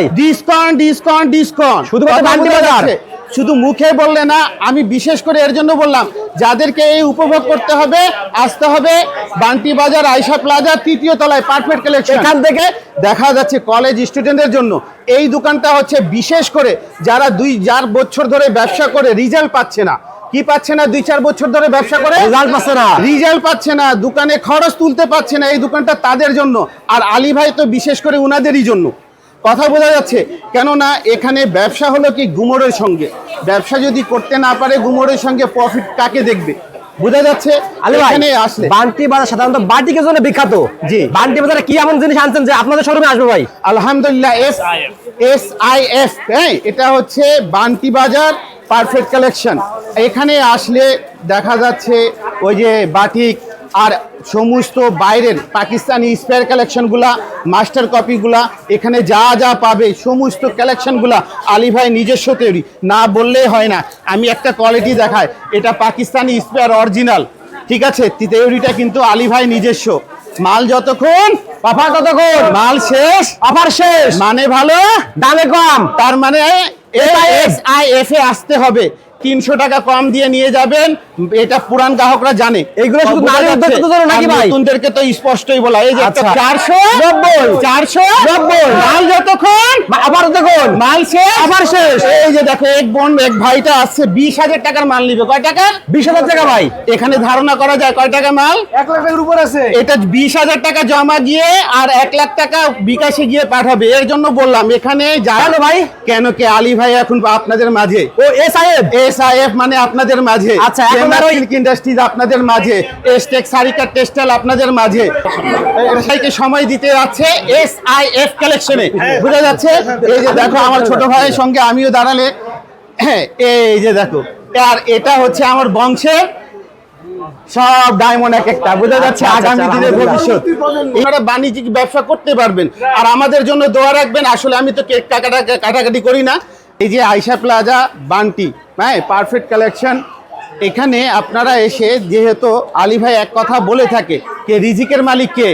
ভাই। Discount discount discount শুধুমাত্র বান্টি বাজার। শুধু মুখে বললে না আমি বিশেষ করে এর জন্য বললাম যাদেরকে এই উপভোগ করতে হবে আসতে হবে বান্টি বাজার আইসা প্লাজা তৃতীয় তলায় পারফেক্ট কালেকশন। এখান থেকে দেখা যাচ্ছে কলেজ স্টুডেন্টদের জন্য। এই দোকানটা হচ্ছে বিশেষ করে যারা দুই চার বছর ধরে ব্যবসা করে রেজাল্ট পাচ্ছে না। কি পাচ্ছে না দুই চার বছর ধরে ব্যবসা করে? রেজাল্ট পাচ্ছে না। রিজাল্ট পাচ্ছে না। দোকানে খরচ তুলতে পারছে না এই দোকানটা তাদের জন্য। আর আলী ভাই তো বিশেষ করে উনাদেরই জন্য। কথা বোঝা যাচ্ছে। কেননা এখানে ব্যবসা হলো কি গুমরের সঙ্গে। ব্যবসা যদি করতে না পারে গুমরের সঙ্গে প্রফিট কাকে দেখবে? বোঝা যাচ্ছে? আলী এখানে আসলে। বান্টি বাজার সাধারণত বাটিকের জন্য বিখ্যাত। জি। বান্টি বাজারে কি এমন জিনিস আনছেন যে আপনাদের শোরুমে আসবে ভাই? আলহামদুলিল্লাহ এস এস আই এফ। হ্যাঁ এটা হচ্ছে বান্টি বাজার পারফেক্ট কালেকশন এখানে আসলে দেখা যাচ্ছে ওই যে বাটিক আর সমস্ত বাইরের পাকিস্তানি স্পেয়ার কালেকশনগুলা মাস্টার কপিগুলা এখানে যা যা পাবে সমস্ত কালেকশনগুলা আলী ভাই নিজস্ব তৈরি না বললেই হয় না আমি একটা কোয়ালিটি দেখাই এটা পাকিস্তানি স্পেয়ার অরিজিনাল ঠিক আছে তৈরিটা কিন্তু আলী ভাই নিজস্ব মাল যতক্ষণ পাপা কতক্ষণ মাল শেষ অফার শেষ মানে ভালো দামে কম তার মানে এ আসতে হবে তিনশো টাকা কম দিয়ে নিয়ে যাবেন এটা পুরান গ্রাহকরা জানে এইগুলো শুধু যাচ্ছে। নাকি ভাই? নতুনদেরকে তো স্পষ্টই বলা এই যে আচ্ছা। চারশো নব্বই। চারশো নব্বই। মাল যতক্ষণ আবার দেখুন মাল শেষ আবার শেষ। এই যে দেখো এক বোন এক ভাইটা আসছে বিশ হাজার টাকার মাল নিবে কয় টাকা বিশ হাজার টাকা ভাই এখানে ধারণা করা যায় কয় টাকা মাল এক লাখ টাকার উপর আছে এটা বিশ হাজার টাকা জমা গিয়ে আর এক লাখ টাকা বিকাশে গিয়ে পাঠাবে এর জন্য বললাম এখানে কেন ভাই? কেন কে আলী ভাই এখন আপনাদের মাঝে ও এ সাহেব এস আই এফ মানে আপনাদের মাঝে। আচ্ছা, ইন্ডাস্ট্রিজ আপনাদের মাঝে। এসটেক সারিকা টেক্সটাইল আপনাদের মাঝে। এটাকে সময় দিতে যাচ্ছে এস আই এফ কালেকশনে বুঝা যাচ্ছে? এই যে দেখো আমার ছোট ভাইয়ের সঙ্গে আমিও দাঁড়ালে। হ্যাঁ এই যে দেখো। আর এটা হচ্ছে আমার বংশের সব ডায়মন্ড এক একটা। বোঝা যাচ্ছে? আচ্ছা, আচ্ছা, আগামী দিনের ভবিষ্যৎ। আপনারা বাণিজ্যিক ব্যবসা করতে পারবেন। আর আমাদের জন্য দোয়া রাখবেন। আসলে আমি তো কেক কাটাকাটি কাটাকাটি করি না। এই যে আইসা প্লাজা বান্টি হ্যাঁ পারফেক্ট কালেকশন এখানে আপনারা এসে যেহেতু আলী ভাই এক কথা বলে থাকে কে রিজিকের মালিক কে?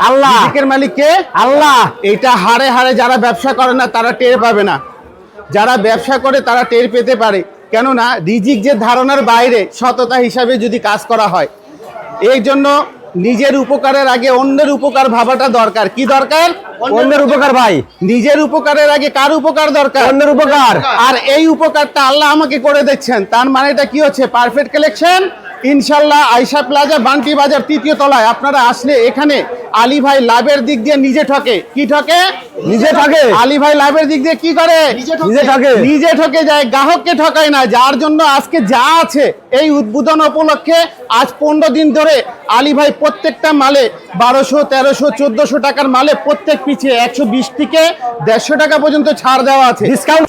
আল্লাহ। রিজিকের মালিক কে? আল্লাহ। এটা হারে হারে যারা ব্যবসা করে না তারা টের পাবে না। যারা ব্যবসা করে তারা টের পেতে পারে। কেননা রিজিক যে ধারণার বাইরে সততা হিসাবে যদি কাজ করা হয়। এই জন্য নিজের উপকারের আগে অন্যের উপকার ভাবাটা দরকার। কি দরকার? অন্যের উপকার। ভাই। নিজের উপকারের আগে কার উপকার দরকার? অন্যের উপকার। আর এই উপকারটা আল্লাহ আমাকে করে দিচ্ছেন। তার মানে এটা কি হচ্ছে? পারফেক্ট কালেকশন ইনশাল্লাহ আইসা প্লাজা বান্টি বাজার তৃতীয় তলায় আপনারা আসলে এখানে আলী ভাই লাভের দিক দিয়ে নিজে ঠকে। কি ঠকে? নিজে ঠকে। আলী ভাই লাভের দিক দিয়ে কি করে? নিজে ঠকে। নিজে ঠকে। যায় গ্রাহককে ঠকায় না যার জন্য আজকে যা আছে এই উদ্বোধন উপলক্ষে আজ পনেরো দিন ধরে আলী ভাই প্রত্যেকটা মালে বারোশো তেরোশো চোদ্দশো টাকার মালে প্রত্যেক পিছিয়ে একশো বিশ থেকে দেড়শো টাকা পর্যন্ত ছাড় দেওয়া আছে। ডিসকাউন্ট